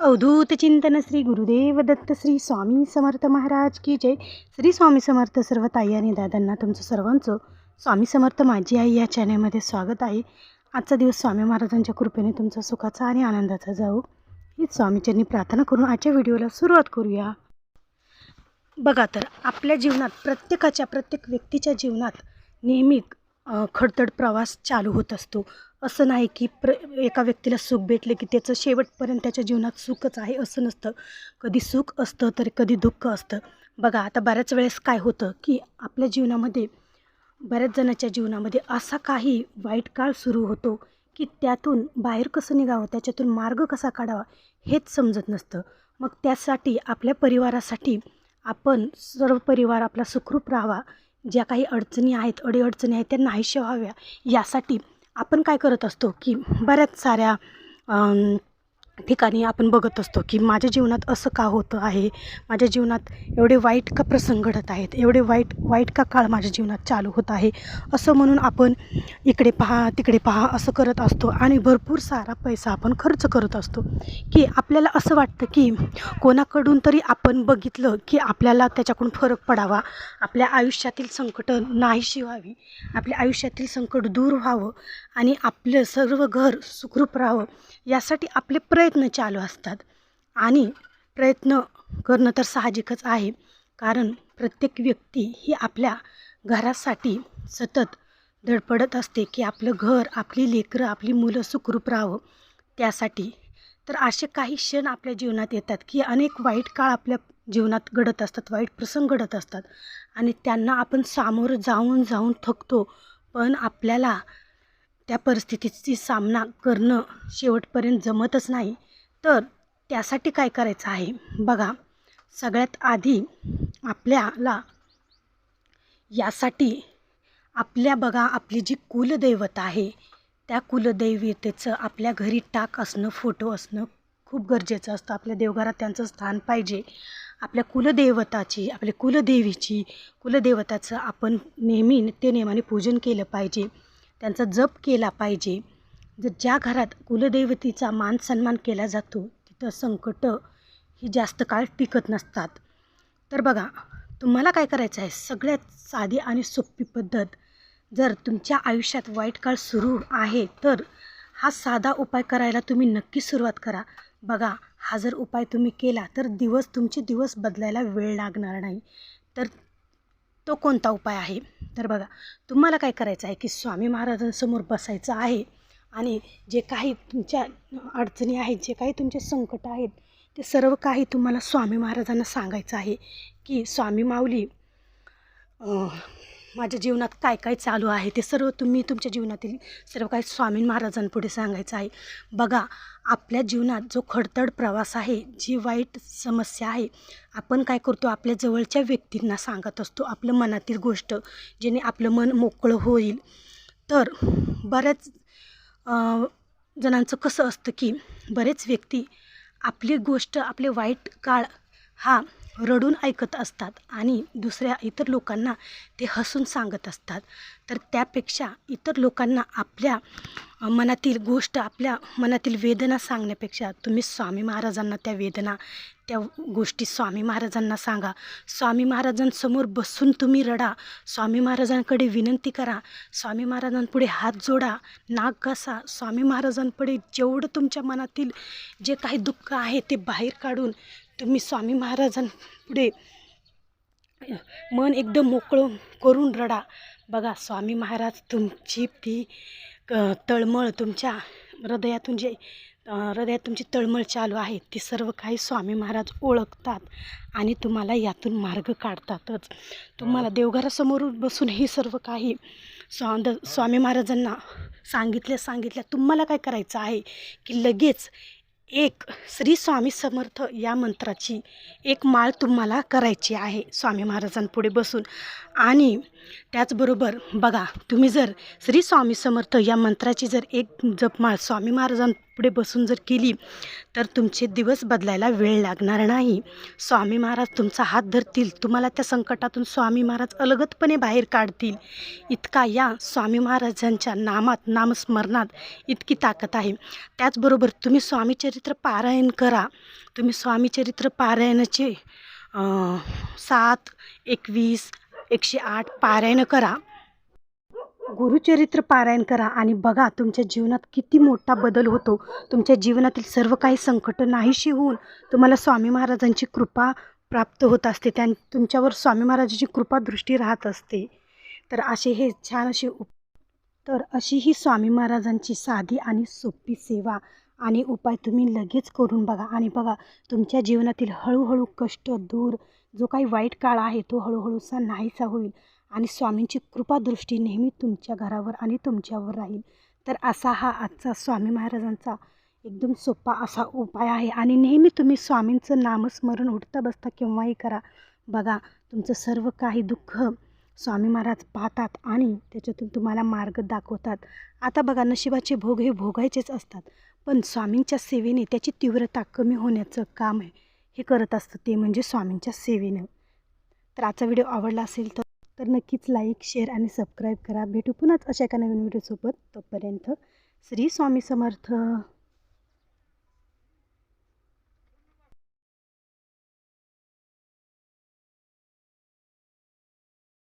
अवधूत चिंतन श्री गुरुदेव दत्त श्री स्वामी समर्थ महाराज की जय. श्री स्वामी समर्थ सर्व ताई आणि दादांना तुमचं सर्वांचं स्वामी समर्थ माझी आई या चॅनलमध्ये स्वागत आहे. आजचा दिवस स्वामी महाराजांच्या कृपेने तुमचा सुखाचा आणि आनंदाचा जाऊ हीच स्वामीचरणी प्रार्थना करून आजच्या व्हिडिओला सुरुवात करूया. बघा तर आपल्या जीवनात प्रत्येकाच्या प्रत्येक व्यक्तीच्या जीवनात नेहमी खडतड प्रवास चालू होत असतो. असं नाही की प्र एका व्यक्तीला सुख भेटले की त्याचं शेवटपर्यंत त्याच्या जीवनात सुखच आहे असं नसतं. कधी सुख असतं तर कधी दुःख असतं. बघा आता बऱ्याच वेळेस काय होतं की आपल्या जीवनामध्ये बऱ्याच जणाच्या जीवनामध्ये असा काही वाईट काळ सुरू होतो की त्यातून बाहेर कसं निघावं त्याच्यातून मार्ग कसा काढावा हेच समजत नसतं. मग त्यासाठी आपल्या परिवारासाठी आपण सर्व परिवार आपला सुखरूप राहावा ज्या काही अडचणी आहेत अडीअडचणी आहेत त्या नाहीशा व्हाव्या यासाठी आपण काय करत असतो की बऱ्याच साऱ्या ठिकाणी आपण बघत असतो की माझ्या जीवनात असं का होतं आहे? माझ्या जीवनात एवढे वाईट का प्रसंग घडत आहेत? एवढे वाईट वाईट का काळ माझ्या जीवनात चालू होत आहे? असं म्हणून आपण इकडे पहा तिकडे पहा असं करत असतो. आणि भरपूर सारा पैसा आपण खर्च करत असतो. की आपल्याला असं वाटतं की कोणाकडून तरी आपण बघितलं की आपल्याला त्याच्याकडून फरक पडावा. आपल्या आयुष्यातील संकट नाहीशी व्हावी. आपल्या आयुष्यातील संकट दूर व्हावं. आणि आपलं सर्व घर सुखरूप राहावं. यासाठी आपले प्रयत्न प्रयत्न चालू असतात. आणि प्रयत्न करणं तर साहजिकच आहे. कारण प्रत्येक व्यक्ती ही आपल्या घरासाठी सतत धडपडत असते की आपलं घर आपली लेकरं आपली मुलं सुखरूप राहावं. त्यासाठी तर असे काही क्षण आपल्या जीवनात येतात की अनेक वाईट काळ आपल्या जीवनात घडत असतात वाईट प्रसंग घडत असतात. आणि त्यांना आपण सामोरं जाऊन जाऊन थकतो. पण आपल्याला त्या परिस्थितीची सामना करणं शेवटपर्यंत जमतच नाही. तर त्यासाठी काय करायचं आहे? बघा सगळ्यात आधी आपल्याला यासाठी आपल्या बघा आपली जी कुलदैवत आहे त्या कुलदैवतेचं आपल्या घरी टाक असणं फोटो असणं खूप गरजेचं असतं. आपल्या देवघरात त्यांचं स्थान पाहिजे. आपल्या कुलदेवताची आपल्या कुलदेवीची कुलदेवताचं आपण नेहमी नित्यनेमाने पूजन केलं पाहिजे. त्यांचा जप केला पाहिजे. जर ज्या घरात कुलदैवतीचा मान सन्मान केला जातो तिथं संकट ही जास्त काळ टिकत नसतात. तर बघा तुम्हाला काय करायचं आहे सगळ्यात साधी आणि सोपी पद्धत जर तुमच्या आयुष्यात वाईट काळ सुरू आहे तर हा साधा उपाय करायला तुम्ही नक्की सुरुवात करा. बघा हा जर उपाय तुम्ही केला तर दिवस तुमचे दिवस बदलायला वेळ लागणार नाही. तर तो कोणता उपाय आहे? तर बघा तुम्हाला काय करायचं आहे की स्वामी महाराजांसमोर बसायचं आहे आणि जे काही तुमच्या अडचणी आहेत जे काही तुमचे संकट आहेत ते सर्व काही तुम्हाला स्वामी महाराजांना सांगायचं आहे की स्वामी माऊली माझ्या जीवनात काय काय चालू आहे ते सर्व तुम्ही तुमच्या जीवनातील सर्व काही स्वामी महाराजांपुढे सांगायचं आहे. बघा आपल्या जीवनात जो खडतड प्रवास आहे जी वाईट समस्या आहे आपण काय करतो? आपल्या जवळच्या व्यक्तींना सांगत असतो आपलं मनातील गोष्ट जेणे आपलं मन मोकळं होईल. तर बऱ्याच जणांचं कसं असतं की बरेच व्यक्ती आपली गोष्ट आपले वाईट काळ हा रडून ऐकत असतात आणि दुसऱ्या इतर लोकांना ते हसून सांगत असतात. तर त्यापेक्षा इतर लोकांना आपल्या मनातील गोष्ट आपल्या मनातील वेदना सांगण्यापेक्षा तुम्ही स्वामी महाराजांना त्या वेदना त्या गोष्टी स्वामी महाराजांना सांगा. स्वामी महाराजांसमोर बसून तुम्ही रडा. स्वामी महाराजांकडे विनंती करा. स्वामी महाराजांपुढे हात जोडा. नाक घासा. स्वामी महाराजांपुढे जेवढं तुमच्या मनातील जे काही दुःख आहे ते बाहेर काढून तुम्ही स्वामी महाराजांपुढे मन एकदम मोकळं करून रडा. बघा स्वामी महाराज तुमची ती तळमळ तुमच्या हृदयातून जे हृदयात तुमची तळमळ चालू आहे ती सर्व काही स्वामी महाराज ओळखतात आणि तुम्हाला यातून मार्ग काढतातच. तुम्हाला देवघरासमोर बसून हे सर्व काही स्वा द स्वामी महाराजांना सांगितल्या सांगितल्या तुम्हाला काय करायचं आहे की लगेच एक श्री स्वामी समर्थ या मंत्राची एक माळ तुम्हाला करायची आहे. स्वामी महाराजांपुढे बसून. आणि त्याचबरोबर बघा तुम्ही जर श्री स्वामी समर्थ या मंत्राची जर एक जपमाळ स्वामी महाराजां पुढे बसून जर केली तर तुमचे दिवस बदलायला वेळ लागणार नाही. स्वामी महाराज तुमचा हात धरतील. तुम्हाला त्या संकटातून स्वामी महाराज अलगतपणे बाहेर काढतील. इतका या स्वामी महाराजांच्या नामात नामस्मरणात इतकी ताकद आहे. त्याचबरोबर तुम्ही स्वामीचरित्र पारायण करा. तुम्ही स्वामीचरित्र पारायणाचे सात एकवीस एकशे आठ पारायण करा. गुरुचरित्र पारायण करा आणि बघा तुमच्या जीवनात किती मोठा बदल होतो. तुमच्या जीवनातील सर्व काही संकट नाहीशी होऊन तुम्हाला स्वामी महाराजांची कृपा प्राप्त होत असते. त्या तुमच्यावर स्वामी महाराजांची कृपा दृष्टी राहत असते. तर असे हे छान असे उप तर अशी ही स्वामी महाराजांची साधी आणि सोपी सेवा आणि उपाय तुम्ही लगेच करून बघा. आणि बघा तुमच्या जीवनातील हळूहळू कष्ट दूर जो काही वाईट काळ आहे तो हळूहळूसा नाहीसा होईल. आणि स्वामींची कृपादृष्टी नेहमी तुमच्या घरावर आणि तुमच्यावर राहील. तर असा हा आजचा स्वामी महाराजांचा एकदम सोपा असा उपाय आहे. आणि नेहमी तुम्ही स्वामींचं नामस्मरण उठता बसता केव्हाही करा. बघा तुमचं सर्व काही दुःख स्वामी महाराज पाहतात आणि त्याच्यातून तुम्हाला मार्ग दाखवतात. आता बघा नशिबाचे भोग हे भोगायचेच असतात. पण स्वामींच्या सेवेने त्याची तीव्रता कमी होण्याचं काम आहे हे करत असतं ते म्हणजे स्वामींच्या सेवेनं. तर आजचा व्हिडिओ आवडला असेल तर तर नक्कीच लाईक शेअर आणि सबस्क्राईब करा. भेटू पुन्हाच अशा एका नवीन व्हिडिओसोबत तोपर्यंत श्री स्वामी समर्थ.